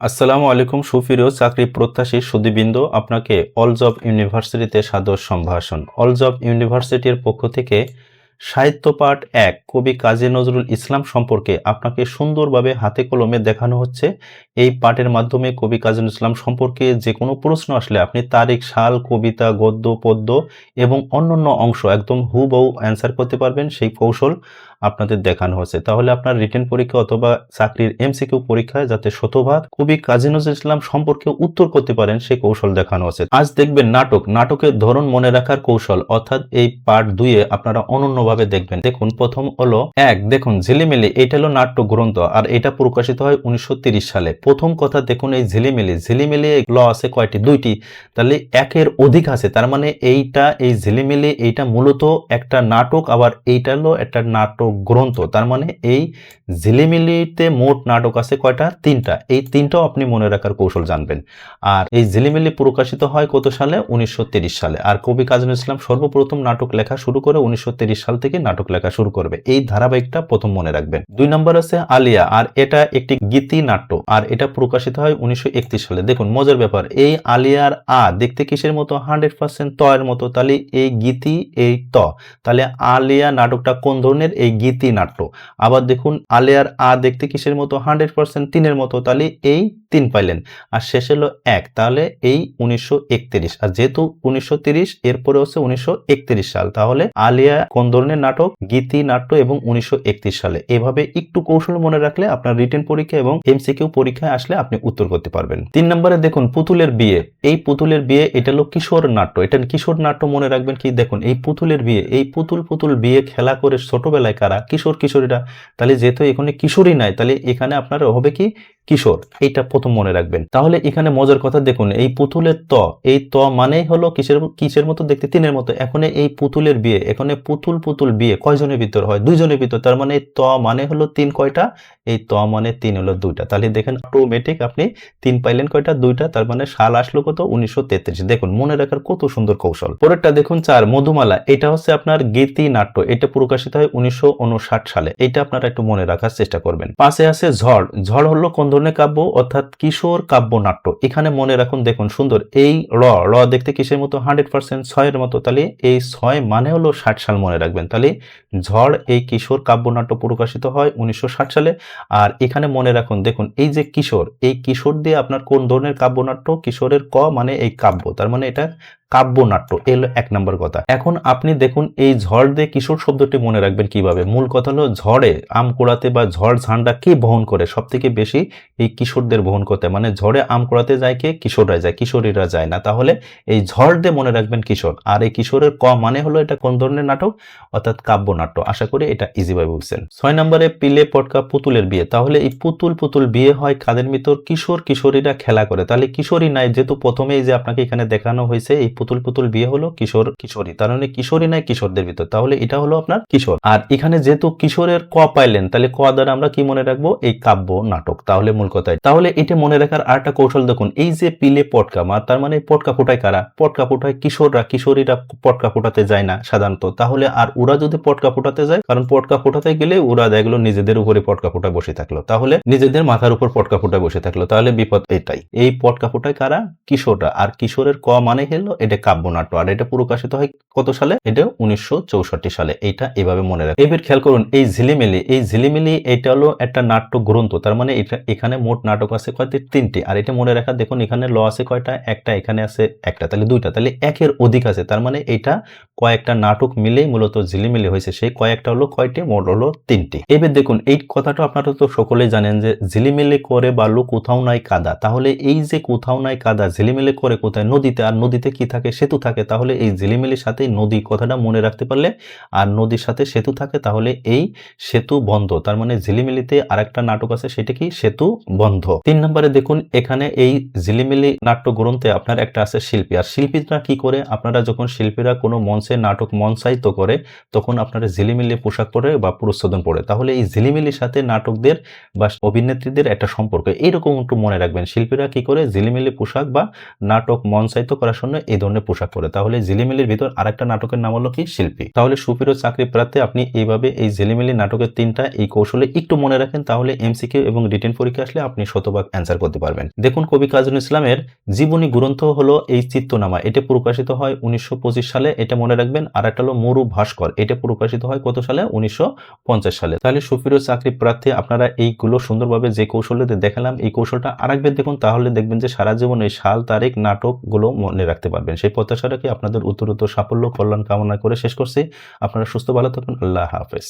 আসসালামু আলাইকুম সুফিরো চাকরি প্রত্যাশী সুদীবৃন্দ, আপনাকে অল জব ইউনিভার্সিটিতে সাদর সম্ভাষণ। অল জব ইউনিভার্সিটির পক্ষ থেকে সাহিত্য পাঠ এক, কবি কাজী নজরুল ইসলাম সম্পর্কে আপনাকে সুন্দরভাবে হাতে কলমে দেখানো হচ্ছে। এই পাঠের মাধ্যমে কবি কাজী নজরুল ইসলাম সম্পর্কে যে কোনো প্রশ্ন আসলে আপনি তারিখ, সাল, কবিতা, গদ্য, পদ্য এবং অন্যান্য অংশ একদম হুবহু অ্যান্সার করতে পারবেন। সেই কৌশল আপনাদের দেখানো হয়েছে। তাহলে আপনার রিটেন পরীক্ষা অথবা চাকরির এমসিকিউ পরীক্ষায় যাতে শতভাগ কবি কাজী নজরুল ইসলাম সম্পর্কে উত্তর করতে পারেন সেই কৌশল দেখানো হচ্ছে আজ দেখবেন নাটক। নাটকের ধরন মনে রাখার কৌশল। অর্থাৎ এই পার্ট দুইয়ে আপনারা অনন্যভাবে দেখবেন। দেখুন, প্রথম হলো এক, দেখুন, ঝিলিমিলি এটা হলো নাট্য গ্রন্থ আর এটা প্রকাশিত হয় উনিশশো সালে। প্রথম কথা দেখুন এই ঝিলিমিলি। ঝিলিমিলি ল আছে কয়টি? দুইটি। তাহলে একের অধিক আছে। তার মানে এইটা, এই ঝিলিমিলি, এইটা মূলত একটা নাটক, আবার এইটা হলো একটা নাটক গ্রন্থ, তার মানে এই ঝিলিমিলিতে মোট নাটক আছে কয়টা? তিনটা। এই তিনটাও আপনি মনে রাখার কৌশল জানবেন। আর এই ঝিলিমিলি প্রকাশিত হয় কত সালে? উনিশশো সালে। আর কবি কাজী ইসলাম সর্বপ্রথম নাটক লেখা শুরু করে উনিশশো সাল থেকে নাটক লেখা শুরু করবে। এই ধারাবাহিকটা প্রথম মনে রাখবেন। দুই নম্বর আছে আলিয়া। আর এটা একটি গীতি নাট্য আর এটা প্রকাশিত হয় উনিশশো একত্রিশ সালে। দেখুন, মজার ব্যাপার। এই আলিয়ার আ দেখতে কিসের মতো? হান্ড্রেড পার্সেন্ট ত এর মতো। তাহলে এই গীতি, এই ত। তাহলে আলিয়া নাটকটা কোন ধরনের? এই গীতি নাট্য। আবার দেখুন, আলিয়ার আ দেখতে কিসের মতো? হান্ড্রেড পার্সেন্ট তিনের মতো। তাহলে এই তিন পাইলেন। আর শেষ হলো এক। তাহলে এই উনিশশো একত্রিশ। আর যেহেতু উনিশশো এরপরে হচ্ছে উনিশশো একত্রিশ সাল। তাহলে আলিয়া কোন ধরনের নাটক? গীতি নাট্য এবং উনিশশো একত্রিশ সালে। এভাবে একটু কৌশল মনে রাখলে আপনার রিটেন পরীক্ষা এবং এমসিকিউ পরীক্ষায় আসলে আপনি উত্তর করতে পারবেন। তিন নম্বরে দেখুন, পুতুলের বিয়ে। এই পুতুলের বিয়ে, এটা হলো কিশোর নাট্য। এটা কিশোর নাট্য মনে রাখবেন কি? দেখুন, এই পুতুলের বিয়ে। এই পুতুল পুতুল বিয়ে খেলা করে ছোটবেলায় কারা কিশোর, কিশোরীরা? তাহলে যেহেতু এখানে কিশোরী নাই, তাহলে এখানে আপনার হবে কি? কিশোর। এইটা প্রথম মনে রাখবেন। তাহলে এখানে মজার কথা দেখুন, এই পুতুলের ত, এই ত মানেই হলো কিসের কিসের মতো দেখতে? তিনের মতো। এখানে এই পুতুলের বিয়ে, এখানে পুতুল পুতুল বিয়ে কয়জনের ভিতর হয়? দুইজনের ভিতর। তার মানে ত মানে হলো তিন কয়টা? এই ত মানে তিন হলো দুইটা। তাহলে দেখেন অটোমেটিক আপনি তিন পাইলেন কয়টা? দুইটা, তার মানে সাল আসলো কত? উনিশশো তেত্রিশ। দেখুন, মনে রাখার কত সুন্দর কৌশল। পরেরটা দেখুন চার, মধুমালা। এটা হচ্ছে আপনার গীতি নাট্য এটা প্রকাশিত হয় উনিশশো উনষাট সালে। এটা আপনারা একটু মনে রাখার চেষ্টা করবেন। পাশে আছে ঝড়। ঝড় হলো কোন ধরনের কাব্য? অর্থাৎ কিশোর কাব্য নাট্য এখানে মনে রাখুন, দেখুন, সুন্দর। এই র র দেখতে কিসের মতো? হান্ড্রেড পার্সেন্ট ছয়ের মতো। তাহলে এই ছয় মানে হলো ষাট সাল মনে রাখবেন। তাহলে ঝড় এই কিশোর কাব্যনাট্য প্রকাশিত হয় উনিশশো ষাট সালে। আর এখানে মনে রাখুন, দেখুন, এই যে কিশোর, এই কিশোর দিয়ে আপনার কোন ধরনের কাব্যনাট্য? কিশোরের ক মানে এই কাব্য, তার মানে এটা কাব্যনাট্য এলো এক নম্বর কথা। এখন আপনি দেখুন, এই ঝড় দিয়ে কিশোর শব্দটি মনে রাখবেন কীভাবে? মূল কথা হলো, ঝড়ে আম কোড়াতে বা ঝড় ঝান্ডা কে বহন করে? সব থেকে বেশি এই কিশোরদের বহন করতে। মানে ঝড়ে আম কোড়াতে যায় কে? কিশোররা যায়, কিশোরীরা যায় না। তাহলে এই ঝড় দিয়ে মনে রাখবেন কিশোর। আর এই কিশোরের ক মানে হলো, এটা কোন ধরনের নাটক? অর্থাৎ কাব্যনাট্য আশা করি এটা ইজিভাবে বুঝছেন। ছয় নম্বরে, পিলে পটকা পুতুলের বিয়ে। তাহলে এই পুতুল পুতুল বিয়ে হয় কাদের ভিতর? কিশোর কিশোরীরা খেলা করে। তাহলে কিশোরী নাই, যেহেতু প্রথমেই যে আপনাকে এখানে দেখানো হয়েছে, এই পুতুল পুতুল বিয়ে হলো কিশোর কিশোরী। তার মানে কিশোরী নাই কিশোরদের ভিতর। তাহলে এটা হলো আপনার কিশোর। আর এখানে যেহেতু কিশোরের ক পাইলেন, তাহলে ক দ্বারা আমরা কি মনে রাখব? এই কাব্য নাটক। তাহলে মূল কথায়। তাহলে এটা মনে রাখার আরেকটা কৌশল দেখুন। এই যে পিলে পটকা, মা, তার মানে পটকা ফোটায় কারা? পটকা ফোটায় কিশোররা। কিশোরীরা পটকা ফোটাতে যায় না সাধারণত। তাহলে আর ওরা যদি পটকা ফুটাতে যায়, কারণ পটকা ফোটাতে গেলে ওরা দেখল নিজেদের উপরে পটকা ফোটা বসে থাকল। তাহলে নিজেদের মাথার উপর পটকা ফোটা বসে থাকল। তাহলে বিপদ এটাই। এই পটকা ফোটায় কারা? কিশোররা। আর কিশোরের ক মানে হলো এটা কাব্যনাট্য আর এটা প্রকাশিত হয় কত সালে? এটা উনিশশো চৌষট্টি সালে। এটা এভাবে মনে রাখে এবার খেয়াল করুন, এই ঝিলিমিলি এই ঝিলিমিলি এটা হলো একটা নাট্য গ্রন্থ। তার মানে এটা, এখানে মোট নাটক আছে কয়টি? তিনটি। আর এটা মনে রাখা, দেখুন এখানে ল আছে কয়টা? একটা, এখানে আছে একটা, তাহলে দুইটা। তাহলে একের অধিক আছে। তার মানে এটা কয়েকটা নাটক মিলেই মূলত ঝিলিমিলি হয়েছে। সেই কয়েকটা হলো কয়টি? মোট হলো তিনটি। এবার দেখুন, এই কথাটা আপনারা তো সকলেই জানেন যে ঝিলিমিলি করে বালু কোথাও নাই কাদা। তাহলে এই যে কোথাও নাই কাদা, ঝিলিমিলি করে কোথায়? নদীতে। আর নদীতে কি থাকে সেতু থাকে, তাহলে এই ঝিলিমিলির সাথে নদী। কথাটা মনে রাখতে পারলে আর নদীর সাথে সেতু থাকে, তাহলে এই সেতু বন্ধ। তার মানে ঝিলিমিলিতে আরেকটা নাটক আছে, সেটা কি? সেতু বন্ধ। তিন নম্বরে দেখুন, এখানে এই ঝিলিমিলি নাট্য গ্রন্থে আপনার একটা আছে শিল্পী। আর শিল্পীরা কি করে? আপনারা যখন শিল্পীরা কোনো মঞ্চে নাটক মঞ্চায়িত করে, তখন আপনারা ঝিলিমিলি পোশাক পরে বা পুরস্কার পরে। তাহলে এই ঝিলিমিলির সাথে নাটকদের বা অভিনেত্রীদের একটা সম্পর্ক। এইরকম একটু মনে রাখবেন। শিল্পীরা কি করে? ঝিলিমিলি পোশাক বা নাটক মঞ্চায়িত করার জন্য এই ধরনের পোশাক পরে। তাহলে ঝিলিমিলির ভিতর আরেকটা নাটকের নাম হলো কি? শিল্পী। তাহলে সুপ্রিয় চাকরি প্রার্থী আপনি এইভাবে এই ঝিলিমিলি নাটকের তিনটা এই কৌশলে একটু মনে রাখেন, তাহলে এমসিকিউ এবং রিটেন পরীক্ষা আসলে আপনি শতভাগ অ্যান্সার করতে পারবেন। দেখুন কবি কাজী নজরুল ইসলামের জীবনী গ্রন্থ হলো এই চিত্তনামা এটা প্রকাশিত হয় উনিশশো পঁচিশ সালে। এটা মনে রাখবেন আর একটা হলো মরু ভাস্কর। এটা প্রকাশিত হয় কত সালে? উনিশশো পঞ্চাশ সালে। তাহলে সুপ্রিয় চাকরি প্রার্থী আপনারা এইগুলো সুন্দরভাবে যে কৌশলটা দেখালাম, এই কৌশলটা আরেকবার দেখুন, তাহলে দেখবেন যে সারা জীবন এই সাল, তারিখ, নাটকগুলো মনে রাখতে পারবেন। সেই প্রত্যাশা আপনাদের উত্তর উত্তর সাফল্য, কল্যাণ কামনা করে শেষ করছি। আপনারা সুস্থ, ভালো থাকুন। আল্লাহ হাফেজ।